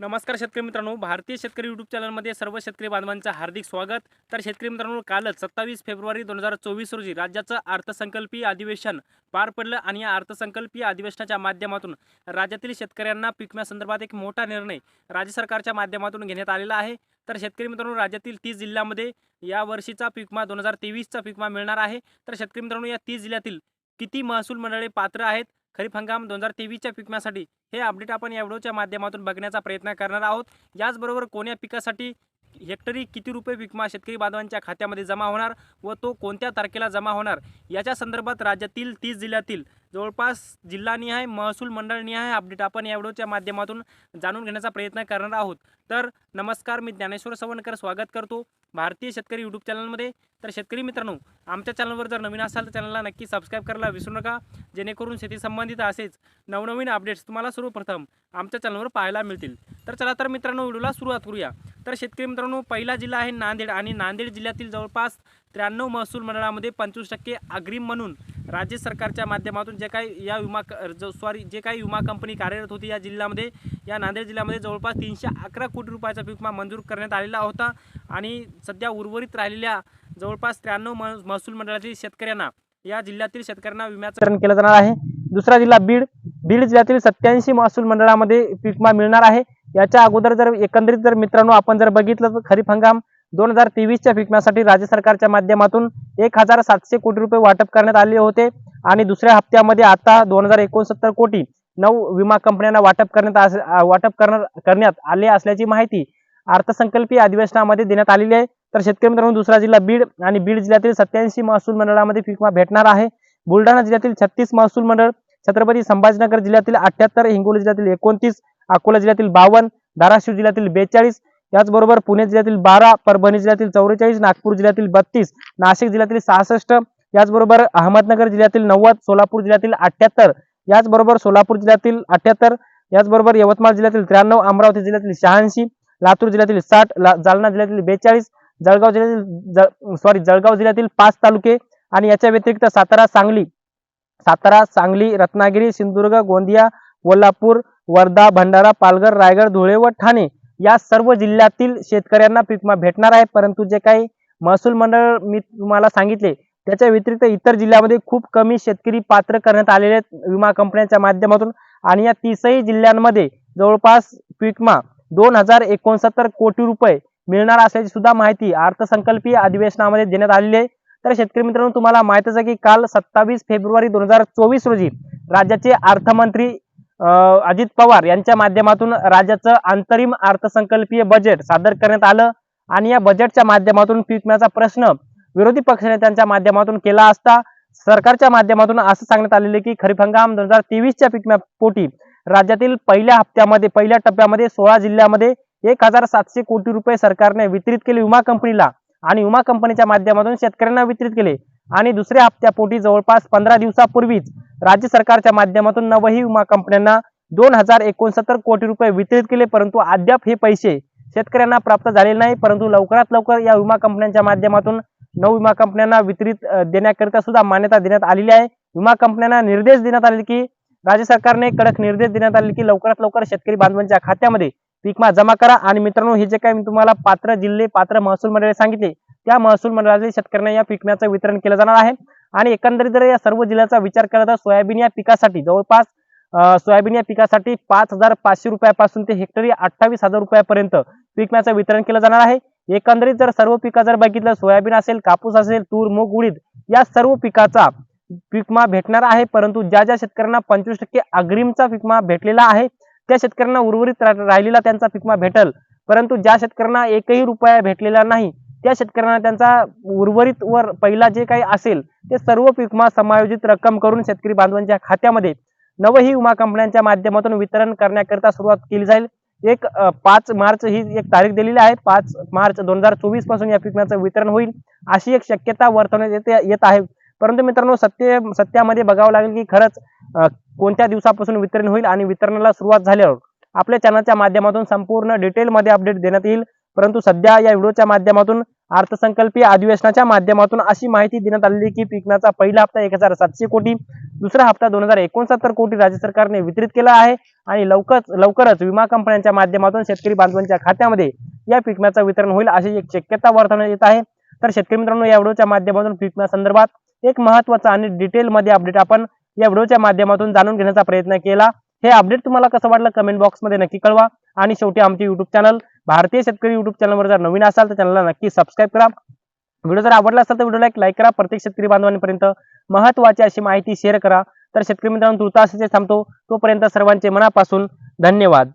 नमस्कार शेतकरी मित्रांनो भारतीय शेतकरी यूट्यूब चॅनलमध्ये सर्व शेतकरी बांधवांचं हार्दिक स्वागत. तर शेतकरी मित्रांनो कालच सत्तावीस फेब्रुवारी दोन हजार चोवीस रोजी राज्याचं अर्थसंकल्पीय अधिवेशन पार पडलं आणि या अर्थसंकल्पीय अधिवेशनाच्या माध्यमातून राज्यातील शेतकऱ्यांना पिकम्यासंदर्भात एक मोठा निर्णय राज्य सरकारच्या माध्यमातून घेण्यात आलेला आहे. तर शेतकरी मित्रांनो राज्यातील तीस जिल्ह्यामध्ये या वर्षीचा पिकमा दोन हजार तेवीसचा पिकमा मिळणार आहे. तर शेतकरी मित्रांनो या तीस जिल्ह्यातील किती महसूल मंडळे पात्र आहेत? खरीप हंगाम दोन हजार तेवीसच्या पिकम्यासाठी हे अपडेट आपण या व्हिडिओच्या माध्यमातून बघण्याचा प्रयत्न करणार आहोत. याचबरोबर कोण्या पिकासाठी हेक्टरी किती रुपये विकमा शेतकरी बांधवांच्या खात्यामध्ये जमा होणार व तो कोणत्या तारखेला जमा होणार? याच्या संदर्भात राज्यातील तीस जिल्ह्यातील जवळपास जिल्हानिहाय महसूल मंडळनिहाय अपडेट आपण या व्हिडिओच्या माध्यमातून जाणून घेण्याचा प्रयत्न करणार आहोत. तर नमस्कार मी ज्ञानेश्वर सवणकर स्वागत करतो भारतीय शेतकरी यूट्यूब चॅनलमध्ये. तर शेतकरी मित्रांनो आमच्या चॅनलवर जर नवीन असाल तर चॅनलला नक्की सबस्क्राईब करायला विसरू नका जेणेकरून शेती संबंधित असेच नवनवीन अपडेट्स तुम्हाला सर्वप्रथम आमच्या चॅनलवर पाहायला मिळतील. तर चला तर मित्रांनो व्हिडिओला सुरुवात करूया. तर शेतकरी मित्रांनो पहिला जिल्हा आहे नांदेड आणि नांदेड जिल्ह्यातील जवळपास त्र्याण्णव महसूल मंडळामध्ये पंचवीस टक्के अग्रिम म्हणून राज्य सरकारच्या माध्यमातून जे काही या विमा क- सॉरी जे काही विमा कंपनी कार्यरत होती या जिल्ह्यामध्ये या नांदेड जिल्ह्यामध्ये जवळपास तीनशे अकरा कोटी रुपयाचा पीक विमा मंजूर करण्यात आलेला होता आणि सध्या उर्वरित राहिलेल्या जवळपास त्र्याण्णव मह महसूल मंडळातील शेतकऱ्यांना या जिल्ह्यातील शेतकऱ्यांना विम्याचं केलं जाणार आहे. दुसरा जिल्हा बीड बीड जिल्ह्यातील सत्याऐंशी महसूल मंडळामध्ये पीक विमा मिळणार आहे. याच्या अगोदर जर एकंदरीत जर मित्रांनो आपण जर बघितलं तर खरीप हंगाम दोन हजार तेवीसच्या विम्यासाठी राज्य सरकारच्या माध्यमातून एक हजार सातशे कोटी रुपये वाटप करण्यात आले होते. आणि दुसऱ्या हप्त्यामध्ये आता दोन हजार एकोणसत्तर कोटी नऊ विमा कंपन्यांना वाटप करण्यात वाटप करणार करण्यात आले असल्याची माहिती अर्थसंकल्पीय अधिवेशनामध्ये देण्यात आलेली आहे. तर शेतकरी मित्रांनो दुसरा जिल्हा बीड आणि बीड जिल्ह्यातील सत्याऐंशी महसूल मंडळामध्ये पीक विमा भेटणार आहे. बुलढाणा जिल्ह्यातील छत्तीस महसूल मंडळ छत्रपती संभाजीनगर जिल्ह्यातील अठ्याहत्तर हिंगोली जिल्ह्यातील एकोणतीस अकोला जिल्ह्यातील बावन्न धाराशिव जिल्ह्यातील बेचाळीस याचबरोबर पुणे जिल्ह्यातील बारा परभणी जिल्ह्यातील चौवेचाळीस नागपूर जिल्ह्यातील बत्तीस नाशिक जिल्ह्यातील सहासष्ट याचबरोबर अहमदनगर जिल्ह्यातील नव्वद सोलापूर जिल्ह्यातील अठ्याहत्तर याचबरोबर सोलापूर जिल्ह्यातील अठ्याहत्तर याचबरोबर यवतमाळ जिल्ह्यातील त्र्याण्णव अमरावती जिल्ह्यातील शहाऐंशी लातूर जिल्ह्यातील साठ जालना जिल्ह्यातील बेचाळीस जळगाव जिल्ह्यातील सॉरी जळगाव जिल्ह्यातील पाच तालुके आणि याच्या व्यतिरिक्त सातारा सांगली सातारा सांगली रत्नागिरी सिंधुदुर्ग गोंदिया कोल्हापूर वर्धा भंडारा पालघर रायगड धुळे व ठाणे या सर्व जिल्ह्यातील शेतकऱ्यांना पीकमा भेटणार आहे. परंतु जे काही महसूल मंडळ मी तुम्हाला सांगितले त्याच्या व्यतिरिक्त इतर जिल्ह्यामध्ये खूप कमी शेतकरी पात्र करण्यात आलेले आहेत विमा कंपन्यांच्या माध्यमातून. आणि या तीसही जिल्ह्यांमध्ये जवळपास पीकमा दोन हजार एकोणसत्तर कोटी रुपये मिळणार असल्याची सुद्धा माहिती अर्थसंकल्पीय अधिवेशनामध्ये देण्यात आलेली आहे. तर शेतकरी मित्रांनो तुम्हाला माहितच आहे की काल सत्तावीस फेब्रुवारी दोन हजार चोवीस रोजी राज्याचे अर्थमंत्री अजित पवार यांच्या माध्यमातून राज्याचं अंतरिम अर्थसंकल्पीय बजेट सादर करण्यात आलं आणि या बजेटच्या माध्यमातून पिकण्याचा विम्याचा प्रश्न विरोधी पक्षनेत्यांच्या माध्यमातून केला असता सरकारच्या माध्यमातून असं सांगण्यात आलेले की खरीप हंगाम दोन हजार तेवीसच्या पीक पोटी राज्यातील पहिल्या हप्त्यामध्ये पहिल्या टप्प्यामध्ये सोळा जिल्ह्यामध्ये एक हजार सातशे कोटी रुपये सरकारने वितरित केले विमा कंपनीला आणि विमा कंपनीच्या माध्यमातून शेतकऱ्यांना वितरित केले. आणि दुसऱ्या हप्त्यापोटी जवळपास पंधरा दिवसापूर्वीच राज्य सरकारच्या माध्यमातून नवही विमा कंपन्यांना दोन हजार एकोणसत्तर कोटी रुपये वितरित केले परंतु अद्याप हे पैसे शेतकऱ्यांना प्राप्त झालेले नाही परंतु लवकरात लवकर या विमा कंपन्यांच्या माध्यमातून नऊ विमा कंपन्यांना वितरित देण्याकरिता सुद्धा मान्यता देण्यात आलेली आहे. विमा कंपन्यांना निर्देश देण्यात आले की राज्य सरकारने कडक निर्देश देण्यात आले की लवकरात लवकर शेतकरी बांधवांच्या खात्यामध्ये पीक जमा करा. आणि मित्रांनो हे जे काही मी तुम्हाला पात्र जिल्हे पात्र महसूल मंडळे सांगितले त्या महसूल मंडळातील शेतकऱ्यांना या पिकण्याचं वितरण केलं जाणार आहे. आणि एकंदरीत जर या सर्व जिल्ह्याचा विचार केला तर सोयाबीन या पिकासाठी जवळपास सोयाबीन या पिकासाठी पाच हजार पाचशे रुपयापासून ते हेक्टरी अठ्ठावीस हजार रुपयापर्यंत पिकण्याचं वितरण केलं जाणार आहे. एकंदरीत जर सर्व पिका जर बघितलं सोयाबीन असेल कापूस असेल तूर मूग उडीद या सर्व पिकाचा पिकमा भेटणार आहे. परंतु ज्या ज्या शेतकऱ्यांना पंचवीस टक्के अग्रिमचा पिकमा भेटलेला आहे त्या शेतकऱ्यांना उर्वरित रा- राहिलेला त्यांचा पिकमा भेटल. परंतु ज्या शेतकऱ्यांना एकही रुपया भेटलेला नाही त्या शेतकऱ्यांना त्यांचा उर्वरित वर पहिला जे काही असेल ते सर्व पीक विमा समायोजित रक्कम करून शेतकरी बांधवांच्या खात्यामध्ये नवही विमा कंपन्यांच्या माध्यमातून वितरण करण्याकरिता सुरुवात केली जाईल. एक पाच मार्च ही एक तारीख दिलेली आहे. पाच मार्च दोन हजार चोवीसपासून या पिकण्याचं वितरण होईल अशी एक शक्यता वर्तवण्यात येते येत आहे. परंतु मित्रांनो सत्य सत्यामध्ये बघावं लागेल की खरंच कोणत्या दिवसापासून वितरण होईल आणि वितरणाला सुरुवात झाल्यावर आपल्या चॅनलच्या माध्यमातून संपूर्ण डिटेलमध्ये अपडेट देण्यात येईल. परंतु सध्या या व्हिडिओच्या माध्यमातून अर्थसंकल्पीय अधिवेशनाच्या माध्यमातून अशी माहिती देण्यात आलेली की पिकण्याचा पहिला हप्ता एक हजार सातशे कोटी दुसरा हप्ता दोन हजार एकोणसत्तर कोटी राज्य सरकारने वितरित केला आहे आणि लवकरच लवकरच विमा कंपन्यांच्या माध्यमातून शेतकरी बांधवांच्या खात्यामध्ये या पीक वितरण होईल अशी एक शक्यता वर्तवण्यात येत आहे. तर शेतकरी मित्रांनो या व्हिडिओच्या माध्यमातून पिकना संदर्भात एक महत्त्वाचा आणि डिटेलमध्ये अपडेट आपण या व्हिडिओच्या माध्यमातून जाणून घेण्याचा प्रयत्न केला. हे अपडेट तुम्हाला कसं वाटलं कमेंट बॉक्समध्ये नक्की कळवा. आणि शेवटी आमचे युट्यूब चॅनल भारतीय शेतकरी युट्यूब चॅनलवर जर नवीन असाल तर चॅनलला नक्की सबस्क्राईब करा. व्हिडिओ जर आवडला असेल तर व्हिडिओला एक लाईक करा. प्रत्येक शेतकरी बांधवांपर्यंत महत्वाची अशी माहिती शेअर करा. तर शेतकरी मित्रांनो तुर्तास थांबतो. तोपर्यंत सर्वांचे मनापासून धन्यवाद.